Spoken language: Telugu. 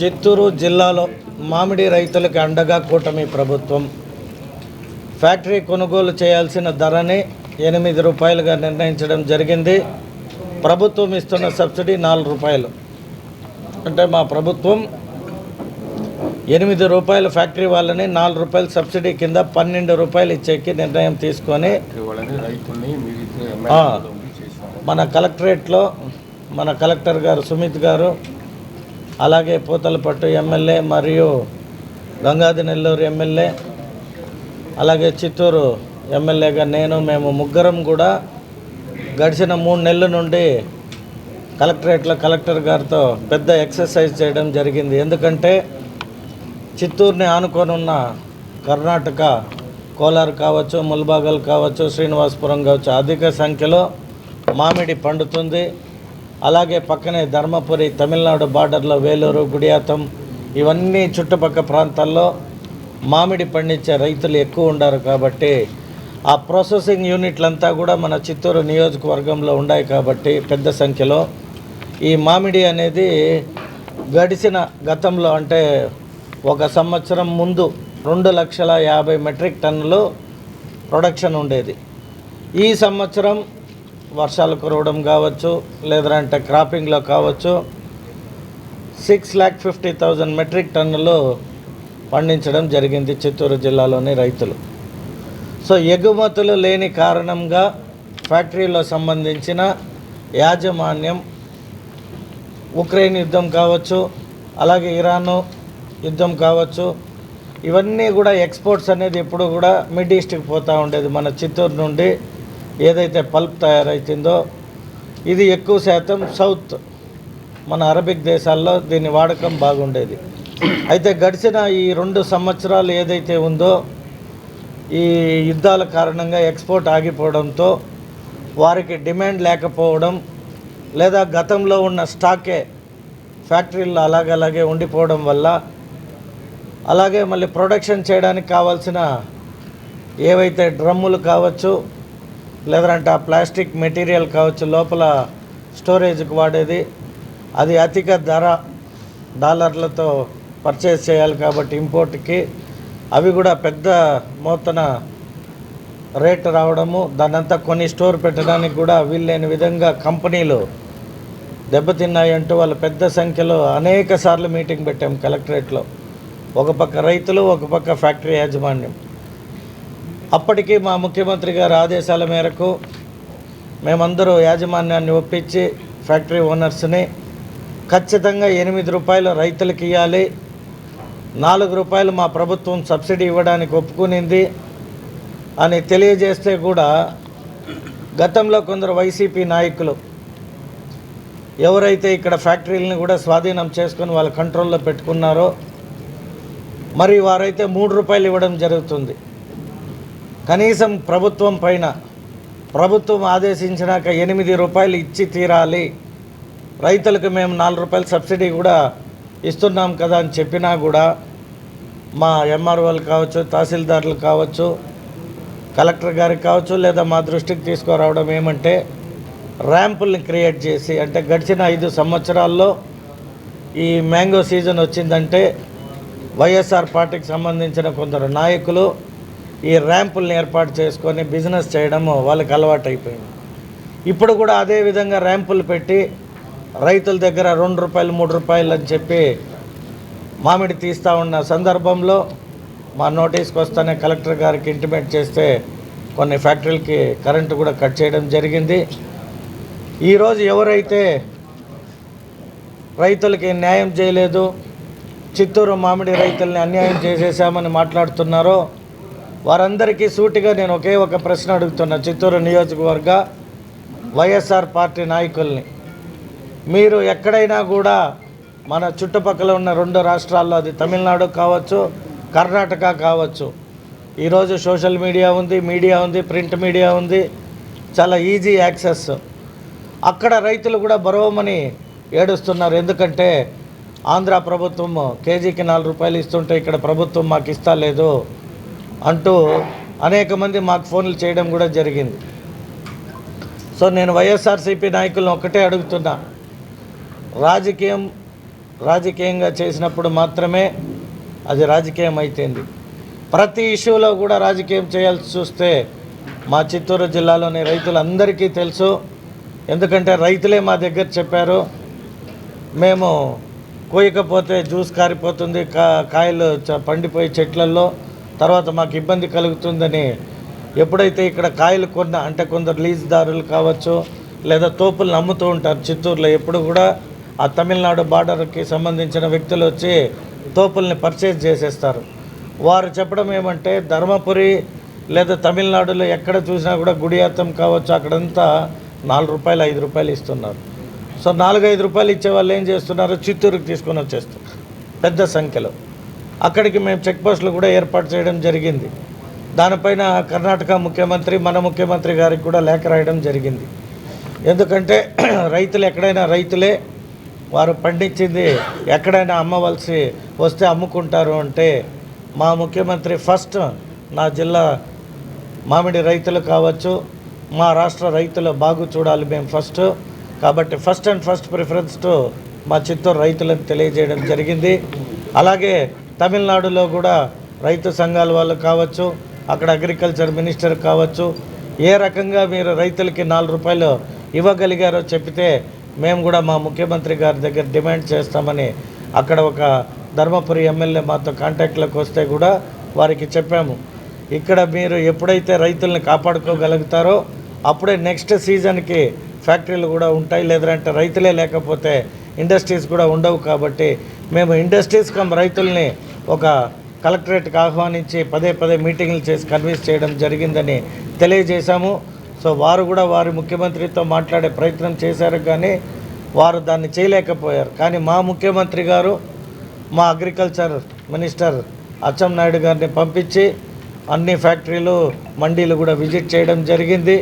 చిత్తూరు జిల్లాలో మామిడి రైతులకు అండగా కూటమి ప్రభుత్వం. ఫ్యాక్టరీ కొనుగోలు చేయాల్సిన ధరని ఎనిమిది రూపాయలుగా నిర్ణయించడం జరిగింది. ప్రభుత్వం ఇస్తున్న సబ్సిడీ నాలుగు రూపాయలు. అంటే మా ప్రభుత్వం ఎనిమిది రూపాయలు ఫ్యాక్టరీ వాళ్ళని నాలుగు రూపాయలు సబ్సిడీ కింద పన్నెండు రూపాయలు ఇచ్చేకి నిర్ణయం తీసుకొని మన కలెక్టరేట్లో మన కలెక్టర్ గారు సుమిత్ గారు అలాగే పూతలపట్టు ఎమ్మెల్యే మరియు గంగాధి నెల్లూరు ఎమ్మెల్యే అలాగే చిత్తూరు ఎమ్మెల్యేగా నేను మేము ముగ్గురం కూడా గడిచిన మూడు నెలల నుండి కలెక్టరేట్లో కలెక్టర్ గారితో పెద్ద ఎక్సర్సైజ్ చేయడం జరిగింది. ఎందుకంటే చిత్తూరుని ఆనుకొని ఉన్న కర్ణాటక కోలార్ కావచ్చు ముల్బాగల్ కావచ్చు శ్రీనివాసపురం కావచ్చు అధిక సంఖ్యలో మామిడి పండుతుంది. అలాగే పక్కనే ధర్మపురి తమిళనాడు బార్డర్లో వేలూరు గుడియాతం ఇవన్నీ చుట్టుపక్కల ప్రాంతాల్లో మామిడి పండించే రైతులు ఎక్కువ ఉండారు కాబట్టి ఆ ప్రాసెసింగ్ యూనిట్లంతా కూడా మన చిత్తూరు నియోజకవర్గంలో ఉన్నాయి కాబట్టి పెద్ద సంఖ్యలో. ఈ మామిడి అనేది గడిచిన గతంలో అంటే ఒక సంవత్సరం ముందు రెండు లక్షల యాభై మెట్రిక్ టన్నులు ప్రొడక్షన్ ఉండేది. ఈ సంవత్సరం వర్షాలు కురవడం కావచ్చు లేదంటే క్రాపింగ్లో కావచ్చు six lakh fifty thousand metric టన్నులు పండించడం జరిగింది చిత్తూరు జిల్లాలోని రైతులు. సో ఎగుమతులు లేని కారణంగా ఫ్యాక్టరీలో సంబంధించిన యాజమాన్యం ఉక్రెయిన్ యుద్ధం కావచ్చు అలాగే ఇరాను యుద్ధం కావచ్చు ఇవన్నీ కూడా ఎక్స్పోర్ట్స్ అనేది ఎప్పుడు కూడా మిడ్ ఈస్ట్కి పోతూ ఉండేది మన చిత్తూరు నుండి ఏదైతే పల్ప్ తయారైతుందో ఇది ఎక్కువ శాతం సౌత్ మన అరబిక్ దేశాల్లో దీని వాడకం బాగుండేది. అయితే గడిచిన ఈ రెండు సంవత్సరాలు ఏదైతే ఉందో ఈ యుద్ధాల కారణంగా ఎక్స్పోర్ట్ ఆగిపోవడంతో వారికి డిమాండ్ లేకపోవడం లేదా గతంలో ఉన్న స్టాకే ఫ్యాక్టరీల్లో అలాగలాగే ఉండిపోవడం వల్ల అలాగే మళ్ళీ ప్రొడక్షన్ చేయడానికి కావాల్సిన ఏవైతే డ్రమ్ములు కావచ్చు లేదంటే ఆ ప్లాస్టిక్ మెటీరియల్ కావచ్చు లోపల స్టోరేజ్కి వాడేది. అది అధిక ధర డాలర్లతో పర్చేస్ చేయాలి కాబట్టి ఇంపోర్ట్కి. అవి కూడా పెద్ద మోతన రేట్ రావడము. దాన్నంతా కొన్ని స్టోర్ పెట్టడానికి కూడా వీల్లేని విధంగా కంపెనీలు దెబ్బతిన్నాయంటూ వాళ్ళు పెద్ద సంఖ్యలో అనేక సార్లు మీటింగ్ పెట్టాం కలెక్టరేట్లో. ఒక పక్క రైతులు ఒక పక్క ఫ్యాక్టరీ యాజమాన్యం. అప్పటికి మా ముఖ్యమంత్రి గారి ఆదేశాల మేరకు మేమందరూ యాజమాన్యాన్ని ఒప్పించి ఫ్యాక్టరీ ఓనర్స్ని ఖచ్చితంగా ఎనిమిది రూపాయలు రైతులకు ఇవ్వాలి నాలుగు రూపాయలు మా ప్రభుత్వం సబ్సిడీ ఇవ్వడానికి ఒప్పుకునింది అని తెలియజేస్తే కూడా గతంలో కొందరు వైసీపీ నాయకులు ఎవరైతే ఇక్కడ ఫ్యాక్టరీలను కూడా స్వాధీనం చేసుకొని వాళ్ళ కంట్రోల్లో పెట్టుకున్నారో మరి వారైతే మూడు రూపాయలు ఇవ్వడం జరుగుతుంది. కనీసం ప్రభుత్వం పైన ప్రభుత్వం ఆదేశించినాక ఎనిమిది రూపాయలు ఇచ్చి తీరాలి. రైతులకు మేము నాలుగు రూపాయల సబ్సిడీ కూడా ఇస్తున్నాం కదా అని చెప్పినా కూడా మా ఎంఆర్ఓలు కావచ్చు తహసీల్దార్లు కావచ్చు కలెక్టర్ గారికి కావచ్చు లేదా మా దృష్టికి తీసుకురావడం ఏమంటే ర్యాంపుల్ని క్రియేట్ చేసి అంటే గడిచిన ఐదు సంవత్సరాల్లో ఈ మ్యాంగో సీజన్ వచ్చిందంటే వైఎస్ఆర్ పార్టీకి సంబంధించిన కొందరు నాయకులు ఈ ర్యాంపుల్ని ఏర్పాటు చేసుకొని బిజినెస్ చేయడము వాళ్ళకి అలవాటు అయిపోయింది ఇప్పుడు కూడా అదే విధంగా ర్యాంపులు పెట్టి రైతుల దగ్గర రెండు రూపాయలు మూడు రూపాయలు అని చెప్పి మామిడి తీస్తూ ఉన్న సందర్భంలో మా నోటీస్కి వస్తానే కలెక్టర్ గారికి ఇంటిమేట్ చేస్తే కొన్ని ఫ్యాక్టరీలకి కరెంటు కూడా కట్ చేయడం జరిగింది. ఈరోజు ఎవరైతే రైతులకి న్యాయం చేయలేదు చిత్తూరు మామిడి రైతుల్ని అన్యాయం చేసేసామని మాట్లాడుతున్నారో వారందరికీ సూటిగా నేను ఒకే ఒక ప్రశ్న అడుగుతున్నా. చిత్తూరు నియోజకవర్గ వైఎస్ఆర్ పార్టీ నాయకుల్ని. మీరు ఎక్కడైనా కూడా మన చుట్టుపక్కల ఉన్న రెండు రాష్ట్రాల్లో అది తమిళనాడు కావచ్చు కర్ణాటక కావచ్చు ఈరోజు సోషల్ మీడియా ఉంది మీడియా ఉంది ప్రింట్ మీడియా ఉంది చాలా ఈజీ యాక్సెస్. అక్కడ రైతులు కూడా బరోమని ఏడుస్తున్నారు. ఎందుకంటే ఆంధ్ర ప్రభుత్వం కేజీకి నాలుగు రూపాయలు ఇస్తుంటే ఇక్కడ ప్రభుత్వం మాకు ఇస్తా లేదు. అంటూ అనేక మంది మాకు ఫోన్లు చేయడం కూడా జరిగింది. సో నేను వైఎస్ఆర్సీపీ నాయకులను ఒకటే అడుగుతున్నా. రాజకీయం రాజకీయంగా చేసినప్పుడు మాత్రమే అది రాజకీయం అయితేంది. ప్రతి ఇష్యూలో కూడా రాజకీయం చేయాల్సి చూస్తే మా చిత్తూరు జిల్లాలోని రైతులందరికీ తెలుసు. ఎందుకంటే రైతులే మా దగ్గర చెప్పారు. మేము కోయకపోతే జ్యూస్ కారిపోతుంది కా కాయలు చ- పండిపోయి చెట్లల్లో తర్వాత మాకు ఇబ్బంది కలుగుతుందని ఎప్పుడైతే ఇక్కడ కాయలు కొన్న అంటే కొందరు లీజ్దారులు కావచ్చు లేదా తోపులను అమ్ముతూ ఉంటారు చిత్తూరులో ఎప్పుడు కూడా ఆ తమిళనాడు బార్డర్కి సంబంధించిన వ్యక్తులు వచ్చి తోపుల్ని పర్చేజ్ చేసేస్తారు. వారు చెప్పడం ఏమంటే ధర్మపురి లేదా తమిళనాడులో ఎక్కడ చూసినా కూడా గుడియాత్తం కావచ్చు అక్కడంతా నాలుగు రూపాయలు ఐదు రూపాయలు ఇస్తున్నారు. సో నాలుగు ఐదు రూపాయలు ఇచ్చే వాళ్ళు ఏం చేస్తున్నారు చిత్తూరుకి తీసుకొని వచ్చేస్తారు పెద్ద సంఖ్యలో. అక్కడికి మేము చెక్ పోస్టులు కూడా ఏర్పాటు చేయడం జరిగింది. దానిపైన కర్ణాటక ముఖ్యమంత్రి మన ముఖ్యమంత్రి గారికి కూడా లేఖ రాయడం జరిగింది. ఎందుకంటే రైతులు ఎక్కడైనా రైతులే వారు పండించింది ఎక్కడైనా అమ్మవలసి వస్తే అమ్ముకుంటారు అంటే మా ముఖ్యమంత్రి ఫస్ట్ నా జిల్లా మామిడి రైతులు కావచ్చు మా రాష్ట్ర రైతుల బాగు చూడాలి మేము ఫస్ట్. కాబట్టి first and first preference to మా చిత్తూరు రైతులను తెలియజేయడం జరిగింది. అలాగే తమిళనాడులో కూడా రైతు సంఘాల వాళ్ళు కావచ్చు అక్కడ అగ్రికల్చర్ మినిస్టర్ కావచ్చు ఏ రకంగా మీరు రైతులకి నాలుగు రూపాయలు ఇవ్వగలిగారో చెప్తే మేము కూడా మా ముఖ్యమంత్రి గారి దగ్గర డిమాండ్ చేస్తామని అక్కడ ఒక ధర్మపురి ఎమ్మెల్యే మాతో కాంటాక్ట్లోకి వస్తే కూడా వారికి చెప్పాము. ఇక్కడ మీరు ఎప్పుడైతే రైతుల్ని కాపాడుకోగలుగుతారో అప్పుడే నెక్స్ట్ సీజన్కి ఫ్యాక్టరీలు కూడా ఉంటాయి లేదంటే రైతులే లేకపోతే ఇండస్ట్రీస్ కూడా ఉండవు కాబట్టి మేము ఇండస్ట్రీస్ కమ్ రైతుల్ని ఒక కలెక్టరేట్కి ఆహ్వానించి పదే పదే మీటింగ్లు చేసి కన్విన్స్ చేయడం జరిగిందని తెలియజేశాము. సో వారు కూడా వారి ముఖ్యమంత్రితో మాట్లాడే ప్రయత్నం చేశారు కానీ వారు దాన్ని చేయలేకపోయారు. కానీ మా ముఖ్యమంత్రి గారు మా అగ్రికల్చర్ మినిస్టర్ నాయుడు గారిని పంపించి అన్ని ఫ్యాక్టరీలు మండీలు కూడా విజిట్ చేయడం జరిగింది.